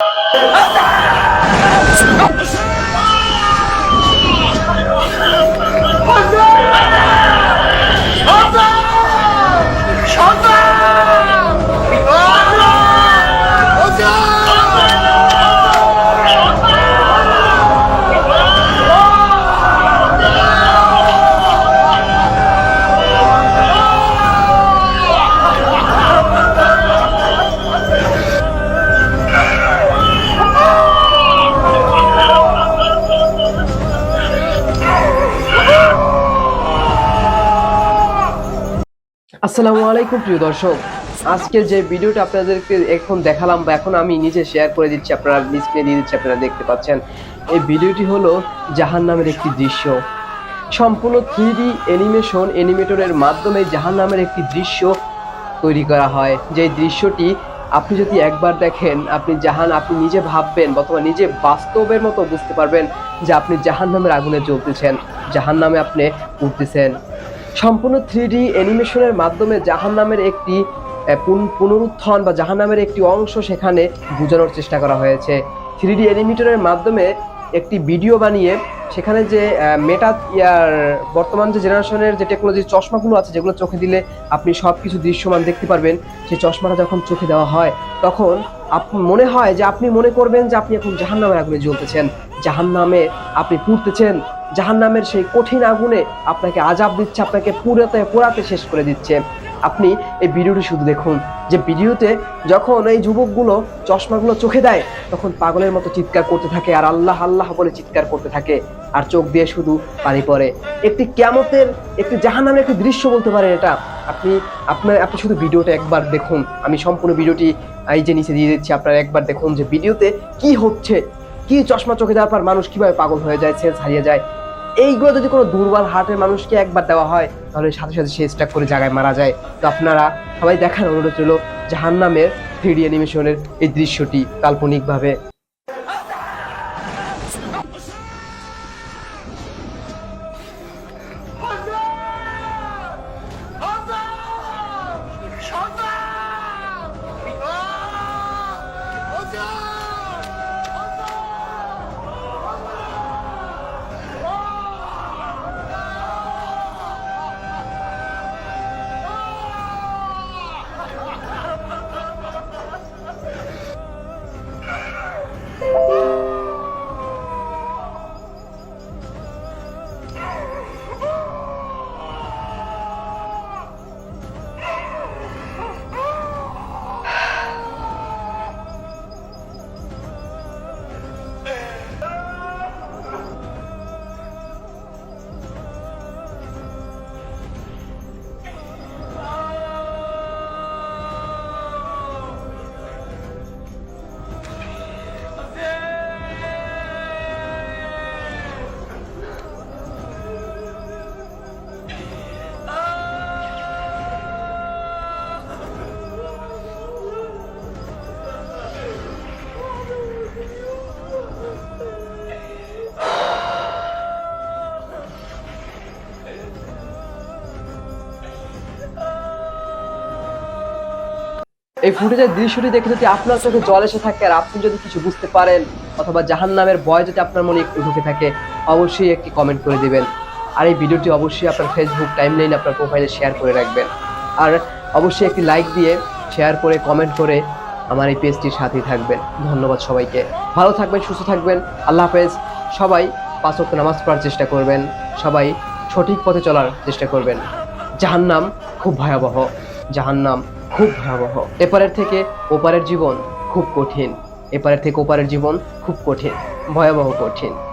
Ah! আসসালামু আলাইকুম প্রিয় দর্শক। আজকে যে ভিডিওটা আপনাদেরকে এখন দেখালাম বা এখন আমি নিজে শেয়ার করে দিচ্ছি, আপনারা স্ক্রিনে দিয়ে দিচ্ছি, আপনারা দেখতে পাচ্ছেন। এই ভিডিওটি হলো জাহান নামের একটি দৃশ্য। সম্পূর্ণ থ্রি অ্যানিমেশন অ্যানিমেটরের মাধ্যমে জাহান নামের একটি দৃশ্য তৈরি করা হয়। যে দৃশ্যটি আপনি যদি একবার দেখেন, আপনি জাহান, আপনি নিজে ভাববেন অথবা নিজে বাস্তবের মতো বুঝতে পারবেন যে আপনি জাহান নামের আগুনে জ্বলতেছেন জাহান নামে আপনি উঠতেছেন। সম্পূর্ণ থ্রি ডি অ্যানিমেশনের মাধ্যমে জাহান নামের একটি পুন- পুনরুত্থান বা জাহান নামের একটি অংশ সেখানে বোঝানোর চেষ্টা করা হয়েছে। থ্রি ডি অ্যানিমেটরের মাধ্যমে একটি ভিডিও বানিয়ে সেখানে যে মেটা ইয়ার, বর্তমান যে জেনারেশনের যে টেকনোলজির চশমাগুলো আছে যেগুলো চোখে দিলে আপনি সব কিছু দৃশ্যমান দেখতে পারবেন, সেই চশমাটা যখন চোখে দেওয়া হয়, তখন আপ, মনে হয় যে আপনি মনে করবেন যে আপনি এখন জাহান নামের আগুনে জ্বলতেছেন। জাহান নামে আপনি পুড়তেছেন জাহান নামের সেই কঠিন আগুনে আপনাকে আজাব দিচ্ছে, আপনাকে পুরাতে পোড়াতে শেষ করে দিচ্ছে। আপনি এই ভিডিওটি শুধু দেখুন। যে ভিডিওতে যখন এই যুবকগুলো চশমাগুলো চোখে দেয়, তখন পাগলের মতো চিৎকার করতে থাকে আর আল্লাহ আল্লাহ বলে চিৎকার করতে থাকে। আর চোখ দিয়ে শুধু পানি পড়ে। একটি ক্যামতের, একটি জাহান্নামের একটি দৃশ্য বলতে পারেন এটা। আপনি, আপনার, আপনি শুধু ভিডিওটা একবার দেখুন। আমি সম্পূর্ণ ভিডিওটি এই যে নিচে দিয়ে দিচ্ছি, আপনারা একবার দেখুন যে ভিডিওতে কি হচ্ছে। কি চশমা চোখে দেওয়ার পর মানুষ কীভাবে পাগল হয়ে যায় সেন্স হারিয়ে যায়। এইগুলো যদি কোনো দুর্বল হার্টের মানুষকে একবার দেওয়া হয়, তাহলে সাথে সাথে সে স্ট্রাক করে জায়গায় মারা যায়। তো আপনারা সবাই দেখার অনুরোধ রইল, জাহান্নামের থ্রিডি অ্যানিমেশনের এই দৃশ্যটি কাল্পনিকভাবে এই ফুটেজের দৃশ্যটি দেখে যদি আপনার চোখে জল এসে থাকে আর আপনি যদি কিছু বুঝতে পারেন অথবা জাহান নামের ভয় যদি আপনার মনে একটু ঢুকে থাকে, অবশ্যই একটি কমেন্ট করে দিবেন। আর এই ভিডিওটি অবশ্যই আপনার ফেসবুক টাইমলাইন আপনার প্রোফাইলে শেয়ার করে রাখবেন। আর অবশ্যই একটি লাইক দিয়ে শেয়ার করে কমেন্ট করে আমার এই পেজটির সাথেই থাকবেন। ধন্যবাদ সবাইকে। ভালো থাকবেন, সুস্থ থাকবেন। আল্লাহ হাফেজ। সবাই পাঁচ ওয়াক্ত নামাজ পড়ার চেষ্টা করবেন। সবাই সঠিক পথে চলার চেষ্টা করবেন। জাহান্নাম খুব ভয়াবহ। জাহান্নাম খুব ভয়াবহ। এপারের থেকে ওপারের জীবন খুব কঠিন। এপারের থেকে ওপারের জীবন খুব কঠিন, ভয়াবহ কঠিন।